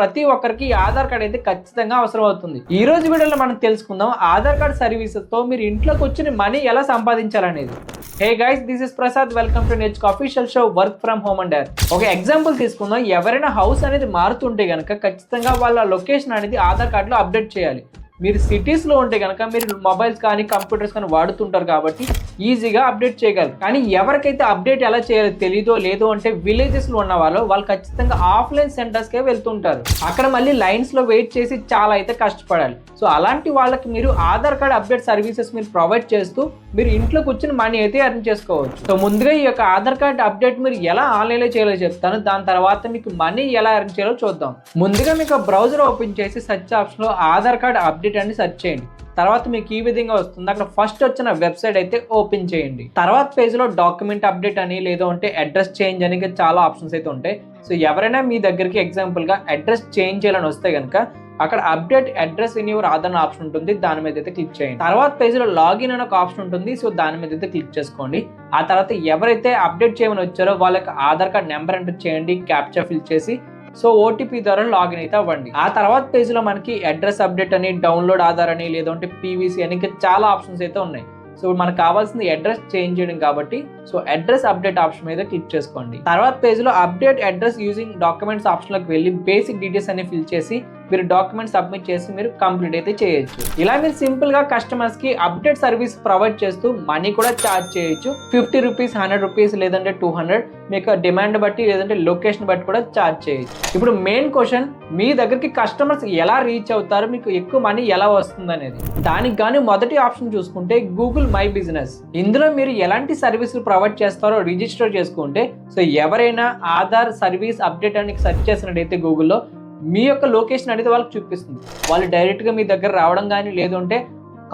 ప్రతి ఒక్కరికి ఆధార్ కార్డ్ అయితే ఖచ్చితంగా అవసరం అవుతుంది. ఈ రోజు వీడియోలో మనం తెలుసుకుందాం ఆధార్ కార్డ్ సర్వీసెస్తో మీరు ఇంట్లోకి వచ్చిన మనీ ఎలా సంపాదించాలనేది. Hey guys this is Prasad. Welcome to నెచ్ official show work from home and ఒక ఎగ్జాంపుల్ తీసుకుందాం. ఎవరైనా హౌస్ అనేది మారుతుంటే కనుక ఖచ్చితంగా వాళ్ళ లొకేషన్ అనేది ఆధార్ కార్డులో అప్డేట్ చేయాలి. మీరు సిటీస్లో ఉంటే కనుక మీరు మొబైల్స్ కానీ కంప్యూటర్స్ కానీ వాడుతుంటారు కాబట్టి ఈజీగా అప్డేట్ చేయగలరు. కానీ ఎవరికైతే అప్డేట్ ఎలా చేయాలో తెలీదో లేదో అంటే విలేజెస్లో ఉన్న వాళ్ళు వాళ్ళు ఖచ్చితంగా ఆఫ్లైన్ సెంటర్స్కే వెళ్తుంటారు. అక్కడ మళ్ళీ లైన్స్లో వెయిట్ చేసి చాలా అయితే కష్టపడాలి. సో అలాంటి వాళ్ళకి మీరు ఆధార్ కార్డ్ అప్డేట్ సర్వీసెస్ మీరు ప్రొవైడ్ చేస్తూ మీరు ఇంట్లో కూర్చొని మనీ అయితే ఎర్న్ చేసుకోవచ్చు. సో ముందుగా ఈ యొక్క ఆధార్ కార్డ్ అప్డేట్ మీరు ఎలా ఆన్లైన్లో చేయాలో చెప్తాను. దాని తర్వాత మీకు మనీ ఎలా ఎర్న్ చేయాలో చూద్దాం. ముందుగా మీకు బ్రౌజర్ ఓపెన్ చేసి సెర్చ్ ఆప్షన్లో ఆధార్ కార్డ్ అప్డేట్ అని సెర్చ్ చేయండి. తర్వాత మీకు ఈ విధంగా వస్తుంది. అక్కడ ఫస్ట్ వచ్చిన వెబ్సైట్ అయితే ఓపెన్ చేయండి. తర్వాత పేజ్లో డాక్యుమెంట్ అప్డేట్ అని లేదో అంటే అడ్రస్ చేంజ్ అని చాలా ఆప్షన్స్ అయితే ఉంటాయి. సో ఎవరైనా మీ దగ్గరికి ఎగ్జాంపుల్గా అడ్రస్ చేంజ్ చేయాలని వస్తే కనుక అక్కడ update address in your Aadhaar option ఉంటుంది. దాని మీద అయితే క్లిక్ చేయండి. తర్వాత పేజ్లో లాగిన్ అనే ఒక ఆప్షన్ ఉంటుంది. సో దాని మీద అయితే క్లిక్ చేసుకోండి. ఆ తర్వాత ఎవరైతే అప్డేట్ చేయమని వచ్చారో వాళ్ళకి ఆధార్ కార్డ్ నెంబర్ ఎంటర్ చేయండి. క్యాప్చా ఫిల్ చేసి సో ఓటీపీ ద్వారా లాగిన్ అయితే అవ్వండి. ఆ తర్వాత పేజ్లో మనకి అడ్రస్ అప్డేట్ అని డౌన్లోడ్ ఆధార్ అని లేదంటే పీవీసీ అని ఇంకా చాలా ఆప్షన్స్ అయితే ఉన్నాయి. సో మనకు కావాల్సింది అడ్రస్ చేంజ్ చేయడం కాబట్టి సో అడ్రస్ అప్డేట్ ఆప్షన్ మీద క్లిక్ చేసుకోండి. తర్వాత పేజ్లో అప్డేట్ అడ్రస్ యూజింగ్ డాక్యుమెంట్స్ ఆప్షన్లోకి వెళ్ళి బేసిక్ డీటెయిల్స్ అన్ని ఫిల్ చేసి మీరు డాక్యుమెంట్ సబ్మిట్ చేసి మీరు కంప్లీట్ అయితే చేయొచ్చు. ఇలా మీరు సింపుల్గా కస్టమర్స్కి అప్డేట్ సర్వీస్ ప్రొవైడ్ చేస్తూ మనీ కూడా ఛార్జ్ చేయొచ్చు. ఫిఫ్టీ రూపీస్ హండ్రెడ్ రూపీస్ లేదంటే టూ హండ్రెడ్ మీకు డిమాండ్ బట్టి లేదంటే లొకేషన్ బట్టి కూడా ఛార్జ్ చేయొచ్చు. ఇప్పుడు మెయిన్ క్వశ్చన్ మీ దగ్గరికి కస్టమర్స్ ఎలా రీచ్ అవుతారు? మీకు ఎక్కువ మనీ ఎలా వస్తుంది అనేది దానికి కానీ మొదటి ఆప్షన్ చూసుకుంటే గూగుల్ మై బిజినెస్ ఇందులో మీరు ఎలాంటి సర్వీసులు ప్రొవైడ్ చేస్తారో రిజిస్టర్ చేసుకుంటే సో ఎవరైనా ఆధార్ సర్వీస్ అప్డేట్ అని సెర్చ్ చేసినట్టయితే గూగుల్లో మీ యొక్క లొకేషన్ అనేది వాళ్ళకి చూపిస్తుంది. వాళ్ళు డైరెక్ట్గా మీ దగ్గర రావడం కానీ లేదు అంటే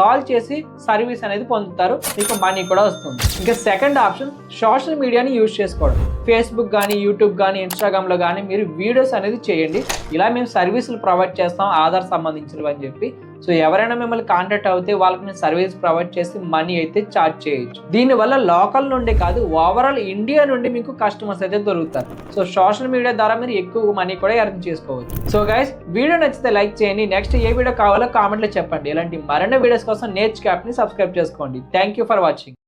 కాల్ చేసి సర్వీస్ అనేది పొందుతారు. మీకు మనీ కూడా వస్తుంది. ఇంకా సెకండ్ ఆప్షన్ సోషల్ మీడియాని యూజ్ చేసుకోవడం. ఫేస్బుక్ కానీ యూట్యూబ్ కానీ ఇన్స్టాగ్రామ్లో కానీ మీరు వీడియోస్ అనేది చేయండి. ఇలా మేము సర్వీసులు ప్రొవైడ్ చేస్తాం ఆధార్ సంబంధించినవి అని చెప్పి. సో ఎవరైనా మిమ్మల్ని కాంటాక్ట్ అవుతే వాళ్ళకి మేము సర్వీస్ ప్రొవైడ్ చేసి మనీ అయితే ఛార్జ్ చేయొచ్చు. దీనివల్ల లోకల్ నుండి కాదు ఓవరాల్ ఇండియా నుండి మీకు కస్టమర్స్ అయితే దొరుకుతారు. సో సోషల్ మీడియా ద్వారా మీరు ఎక్కువ మనీ కూడా ఎర్న్ చేసుకోవచ్చు. సో గైస్ వీడియో నచ్చితే లైక్ చేయండి. నెక్స్ట్ ఏ వీడియో కావాలో కామెంట్లో చెప్పండి. ఇలాంటి మరిన్ని వీడియోస్ కోసం నేర్చ్ క్యాప్ని సబ్స్క్రైబ్ చేసుకోండి. Thank you for watching